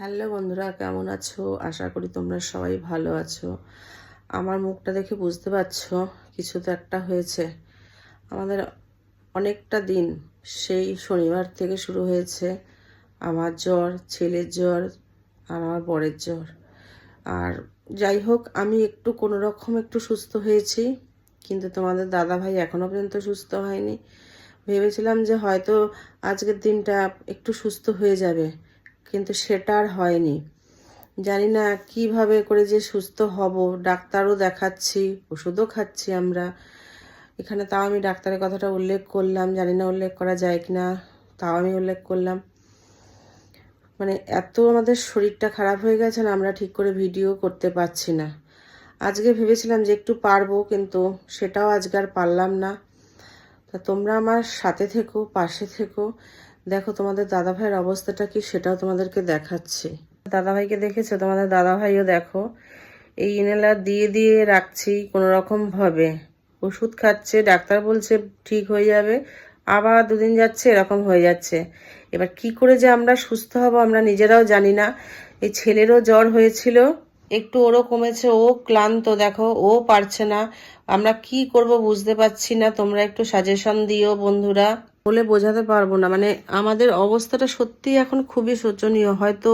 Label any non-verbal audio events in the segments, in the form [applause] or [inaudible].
Hello বন্ধুরা, কেমন আছো? আশা করি তোমরা সবাই ভালো আছো। আমার মুখটা দেখে বুঝতে পারছ, কিছু তো একটা হয়েছে। আমাদের অনেকটা দিন সেই শনিবার থেকে শুরু হয়েছে। আমার জ্বর, ছেলের জ্বর আমার বরের জ্বর। আর যাই হোক, আমি একটু কোনো রকম একটু সুস্থ হয়েছি, কিন্তু তোমাদের দাদা ভাই এখনও পর্যন্ত সুস্থ হয়নি। ভেবেছিলাম যে হয়তো আজকের দিনটা একটু সুস্থ হয়ে যাবে। কিন্তু সেটা আর হয়নি। জানি না কীভাবে করে যে সুস্থ হব, ডাক্তারও দেখাচ্ছি, ওষুধও খাচ্ছি আমরা। এখানে তাও আমি ডাক্তারের কথাটা উল্লেখ করলাম, জানি না উল্লেখ করা যায় কি না তাও আমি উল্লেখ করলাম। মানে এত আমাদের শরীরটা খারাপ হয়ে গেছে না, আমরা ঠিক করে ভিডিও করতে পারছি না। আজকে ভেবেছিলাম যে একটু পারব, কিন্তু সেটাও আজকে আর পারলাম না। তা তোমরা আমার সাথে থেকো, পাশে থেকো। দেখো, তোমাদের দাদা ভাইয়ের অবস্থাটা কি সেটাও তোমাদেরকে দেখাচ্ছি। দাদা ভাইকে দেখেছ? তোমাদের দাদা ভাইও দেখো, এই ইনহেলার দিয়ে দিয়ে রাখছি কোনো রকম ভাবে। ওষুধ খাচ্ছে, ডাক্তার বলছে ঠিক হয়ে যাবে, আবার দুদিন যাচ্ছে, এরকম হয়ে যাচ্ছে। এবার কি করে যে আমরা সুস্থ হব আমরা নিজেরাও জানি না। এই ছেলেরও জ্বর হয়েছিল, একটু ওরও কমেছে, ও ক্লান্ত, দেখো, ও পারছে না। আমরা কি করব বুঝতে পারছি না, তোমরা একটু সাজেশন দিও বন্ধুরা। বলে বোঝাতে পারব না। মানে আমাদের অবস্থাটা সত্যিই এখন খুবই শোচনীয়। হয়তো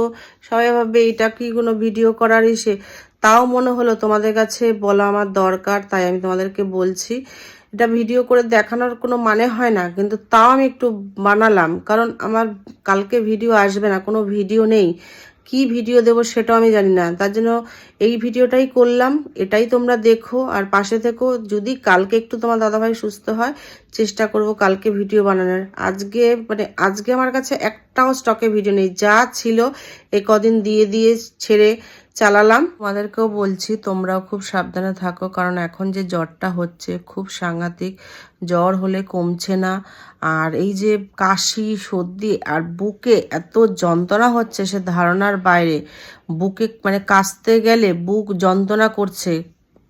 সবাই ভাববে, এটা কি কোনো ভিডিও করার ইসে? তাও মনে হলো, তোমাদের কাছে বলা আমার দরকার, তাই আমি তোমাদেরকে বলছি। এটা ভিডিও করে দেখানোর কোনো মানে হয় না, কিন্তু তাও আমি একটু বানালাম। কারণ আমার কালকে ভিডিও আসবে না, কোনো ভিডিও নেই। কি ভিডিও দেব সেটাও আমি জানি না। তার জন্য এই ভিডিওটাই করলাম, এটাই তোমরা দেখো, আর পাশে থেকো। যদি কালকে একটু তোমার দাদাভাই সুস্থ হয়, চেষ্টা করব কালকে ভিডিও বানানোর। আজকে মানে আজকে আমার কাছে একটাও স্টকে ভিডিও নেই। যা ছিল এ কদিন দিয়ে দিয়ে ছেড়ে চালালাম। তোমাদেরকেও বলছি, তোমরাও খুব সাবধানে থাকো, কারণ এখন যে জ্বরটা হচ্ছে খুব সাংঘাতিক। জ্বর হলে কমছে না। আর এই যে কাশি, সর্দি আর বুকে এত যন্ত্রণা হচ্ছে সে ধারণার বাইরে। বুকে মানে কাশতে গেলে বুক যন্ত্রণা করছে।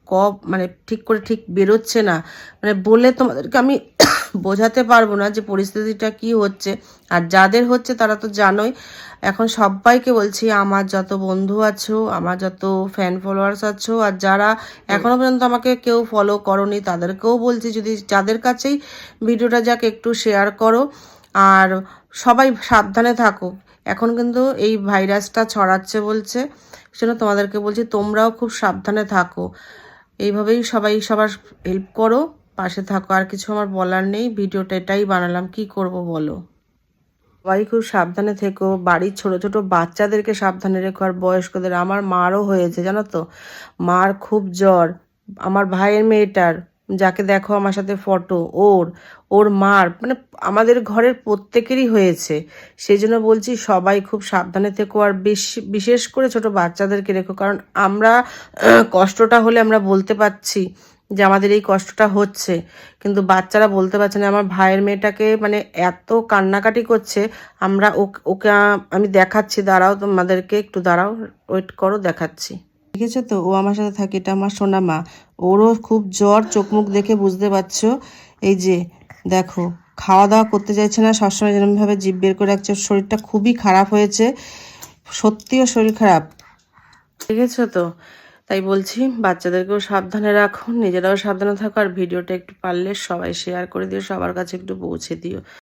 কব মানে ঠিক করে ঠিক বেরোচ্ছে না। মানে বলে তোমাদেরকে আমি [coughs] বোঝাতে পারব না যে পরিস্থিতিটা কি হচ্ছে। আর যাদের হচ্ছে তারা তো জানোই। এখন সবাইকে বলছি, আমার যত বন্ধু আছো, আমার যত ফ্যান ফলোয়ার্স আছো, আর যারা এখনও পর্যন্ত আমাকে কেউ ফলো করনি, তাদেরকেও বলছি, যদি যাদের কাছেই ভিডিওটা যাক, একটু শেয়ার করো। আর সবাই সাবধানে থাকো। এখন কিন্তু এই ভাইরাসটা ছড়াচ্ছে বলছে। সেজন্য তোমাদেরকে বলছি, তোমরাও খুব সাবধানে থাকো। এইভাবেই সবাই সবার হেল্প করো, পাশে থাকো। আর কিছু আমার বলার নেই, ভিডিওটা এটাই বানালাম। কি করব বলো? সবাই খুব সাবধানে থেকো। বাড়ির ছোট ছোট বাচ্চাদেরকে সাবধানে রেখো। আর বয়স্কদের, আমার মারও হয়েছে, জানো তো? মার খুব জ্বর। আমার ভাইয়ের মেয়েটার। যাকে দেখো আমার সাথে ফটো ওর ওর মার মানে আমাদের ঘরের প্রত্যেকেরই হয়েছে। সেই জন্য বলছি সবাই খুব সাবধানে থেকো আর বেশি, বিশেষ করে ছোট বাচ্চাদেরকে রেখো, কারণ আমরা কষ্টটা হলে আমরা বলতে পারছি যে আমাদের এই কষ্টটা হচ্ছে। কিন্তু বাচ্চারা বলতে পারছে না, আমার ভাইয়ের মেয়েটাকে মানে এত কান্নাকাটি করছে, আমরা ওকে ওকে আমি দেখাচ্ছি, দাঁড়াও তোমাদেরকে, একটু দাঁড়াও ওয়েট করো, দেখাচ্ছি। দেখেছ তো? ও আমার সাথে থাকে, এটা আমার সোনা মা ওরও খুব জ্বর চোখ মুখ দেখে বুঝতে পারছ? এই যে, দেখো খাওয়া দাওয়া করতে চাইছে না, সবসময় যেরকমভাবে জিভ বের করে রাখছে শরীরটা খুবই খারাপ হয়েছে। সত্যিও শরীর খারাপ। দেখেছ তো? তাই বলছি, বাচ্চাদেরকেও সাবধানে রাখো, নিজেরাও সাবধানে থাকো, আর ভিডিওটা একটু পারলে সবাই শেয়ার করে দিও, সবার কাছে একটু পৌঁছে দিও।